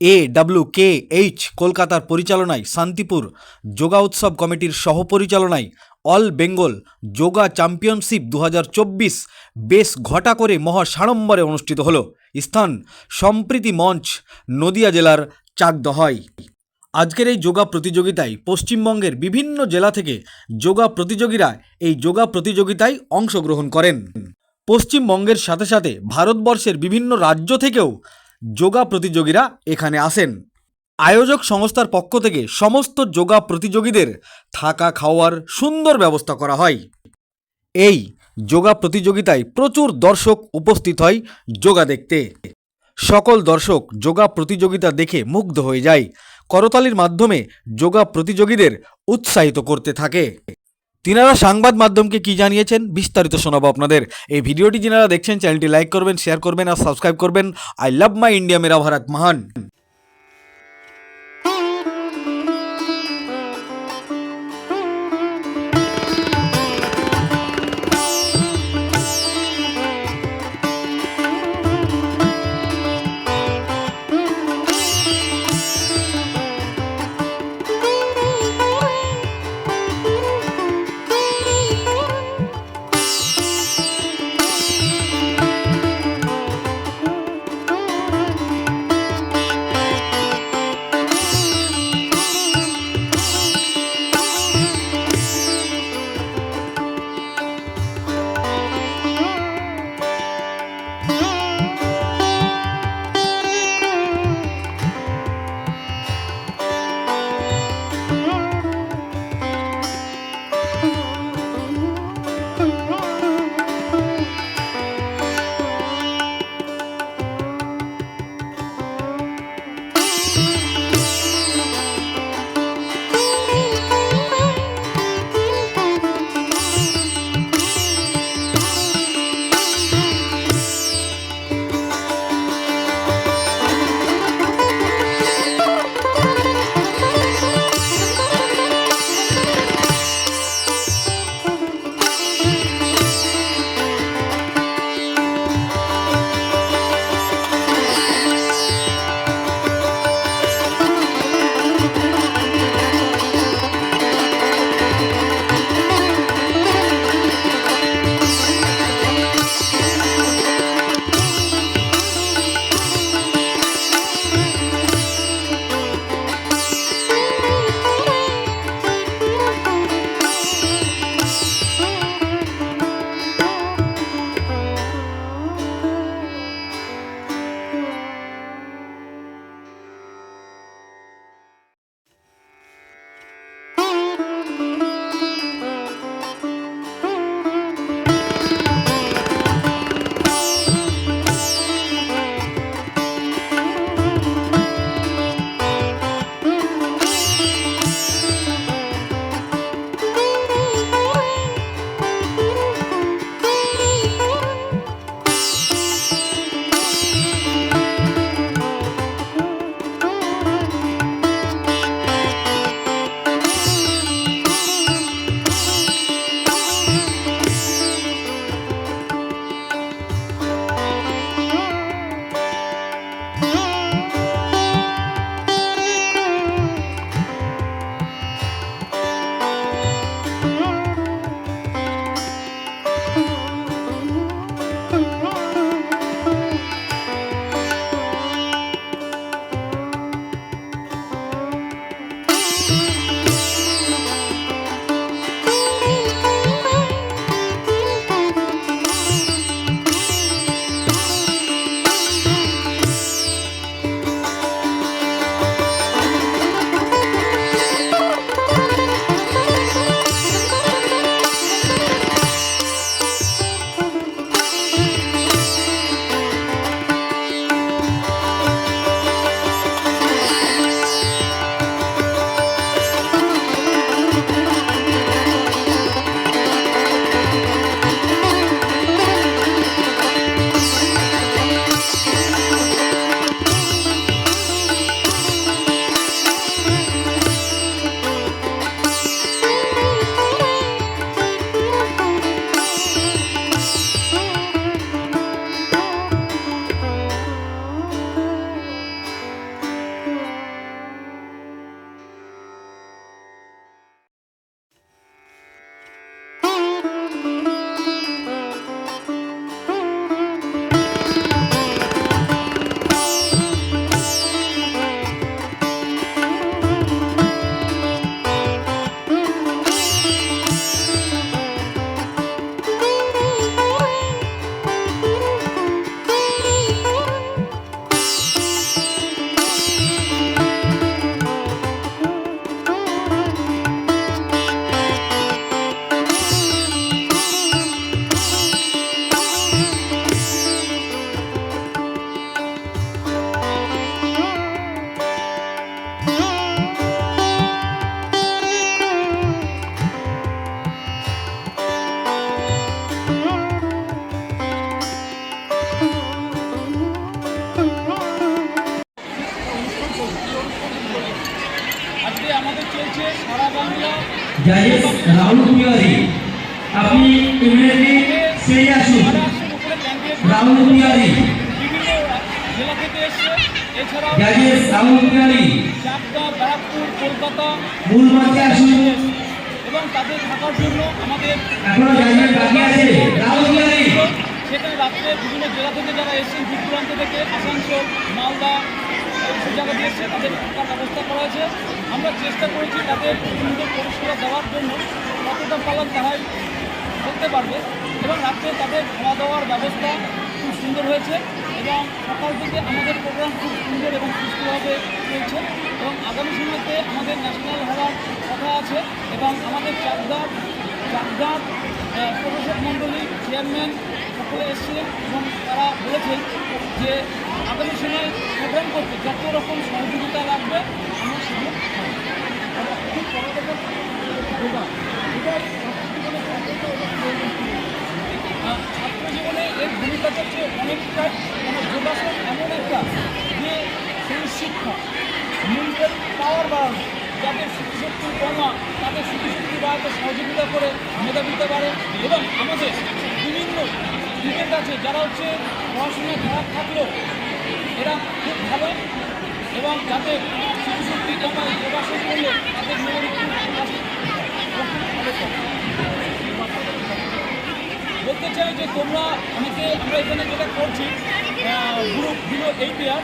এ W K H কলকাতার পরিচালনায় Shantipur yoga উৎসব কমিটির সহপরিচালনায় অল বেঙ্গল যোগা চ্যাম্পিয়নশিপ দু হাজার চব্বিশ বেশ ঘটা করে মহা সাড়ম্বরে অনুষ্ঠিত হলো। স্থান সম্প্রীতি মঞ্চ, নদিয়া জেলার চাকদহাই। আজকের এই যোগা প্রতিযোগিতায় পশ্চিমবঙ্গের বিভিন্ন জেলা থেকে যোগা প্রতিযোগীরা এই যোগা প্রতিযোগিতায় অংশগ্রহণ করেন। পশ্চিমবঙ্গের সাথে সাথে ভারতবর্ষের বিভিন্ন রাজ্য থেকেও যোগা প্রতিযোগীরা এখানে আসেন। আয়োজক সংস্থার পক্ষ থেকে সমস্ত যোগা প্রতিযোগীদের থাকা খাওয়ার সুন্দর ব্যবস্থা করা হয়। এই যোগা প্রতিযোগিতায় প্রচুর দর্শক উপস্থিত হয় যোগা দেখতে। সকল দর্শক যোগা প্রতিযোগিতা দেখে মুগ্ধ হয়ে যায়। করতালির মাধ্যমে যোগা প্রতিযোগীদের উৎসাহিত করতে থাকে। তিনারা সংবাদ মাধ্যমকে কি জানিয়েছেন বিস্তারিত শোনাবো আপনাদের। এই ভিডিওটি যিনারা দেখছেন, চ্যানেলটি লাইক করবেন, শেয়ার করবেন আর সাবস্ক্রাইব করবেন। আই লাভ মাই ইন্ডিয়া, মেরা ভারত মহান। সারা বাংলা। জায়েজ রাহুল তিওয়ারি আপনি ইমিডিয়েটলি স্টেজে আসুন। রাহুল তিওয়ারি জায়েজ রাহুল তিওয়ারি কলকাতা মূল মঞ্চে আসুন। এবং তাদের থাকার জন্য আমাদের এখনও জাজমেন্ট বাকি আছে। রাহুল তিওয়ারি সেখানে রাত্রে বিভিন্ন জেলা থেকে যারা এসেছেন দূর দূরান্ত থেকে আসানসোল মালদা এইসব জায়গা দিয়ে এসছে তাদের থাকার ব্যবস্থা করা হয়েছে। আমরা চেষ্টা করেছি তাদের সুন্দর পরিষেবা দেওয়ার জন্য কতটা পালন তারাই করতে পারবে। এবং রাত্রে তাদের খাওয়া দাওয়ার ব্যবস্থা খুব সুন্দর হয়েছে এবং সকাল থেকে আমাদের প্রোগ্রাম খুব সুন্দর এবং সুস্থভাবে চলছে। এবং আগামী সময়তে আমাদের ন্যাশনাল হওয়ার কথা আছে এবং আমাদের চাকদার চাকদার প্রশাসক মণ্ডলী চেয়ারম্যান সকলে এসেছিলেন এবং তারা বলেছেন যে আগামী সময় করতে যত রকম সহযোগিতা লাগবে, আমরা সেগুলো ছাত্র জীবনে এর ভূমিকা হচ্ছে অনেকটাই মানে এমন একটা যে সেই শিক্ষা মেন্টাল পাওয়ার বাড়ানো যাদের স্মৃতিশক্তি কমা তাদের স্মৃতিশক্তি সহযোগিতা করে মেধা দিতে পারে এবং আমাদের বিভিন্ন স্টুডেন্ট আছে যারা হচ্ছে পড়াশোনায় খারাপ থাকলেও এরা খুব ভালো এবং যাতে বলতে চাই যে তোমরা অনেকে আমরা এখানে যেটা করছি গ্রুপ ভিডিও এই ইয়ার